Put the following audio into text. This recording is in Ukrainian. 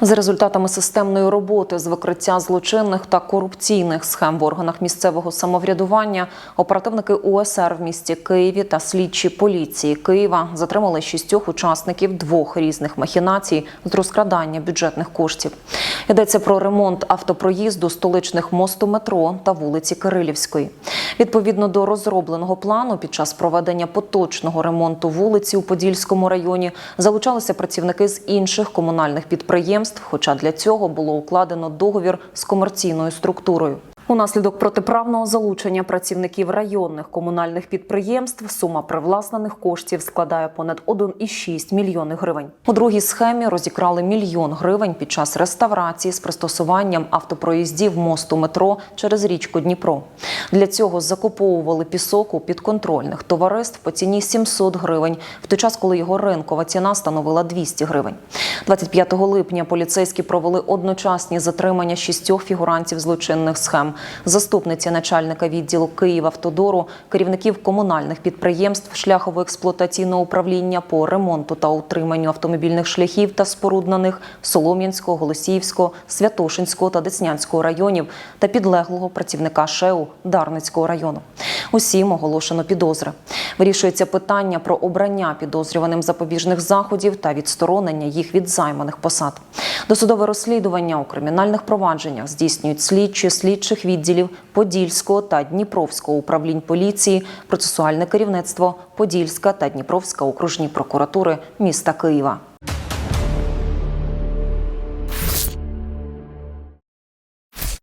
За результатами системної роботи з викриття злочинних та корупційних схем в органах місцевого самоврядування, оперативники УСР в місті Києві та слідчі поліції Києва затримали шістьох учасників двох різних махінацій з розкрадання бюджетних коштів. Йдеться про ремонт автопроїзду столичних мосту метро та вулиці Кирилівської. Відповідно до розробленого плану, під час проведення поточного ремонту вулиці у Подільському районі залучалися працівники з інших комунальних підприємств, хоча для цього було укладено договір з комерційною структурою. Унаслідок протиправного залучення працівників районних комунальних підприємств сума привласнених коштів складає понад 1,6 мільйони гривень. У другій схемі розікрали мільйон гривень під час реставрації з пристосуванням автопроїздів мосту метро через річку Дніпро. Для цього закуповували пісок у підконтрольних товариств по ціні 700 гривень, в той час, коли його ринкова ціна становила 200 гривень. 25 липня поліцейські провели одночасні затримання шістьох фігурантів злочинних схем заступниці начальника відділу Київавтодору, керівників комунальних підприємств шляхово-експлуатаційного управління по ремонту та утриманню автомобільних шляхів та споруд Солом'янського, Голосіївського, Святошинського та Деснянського районів та підлеглого працівника ШЕУ Дарницького району. Усім оголошено підозри. Вирішується питання про обрання підозрюваним запобіжних заходів та відсторонення їх від займаних посад. Досудове розслідування у кримінальних провадженнях здійснюють слідчі слідчих відділів Подільського та Дніпровського управлінь поліції, процесуальне керівництво Подільська та Дніпровська окружні прокуратури міста Києва.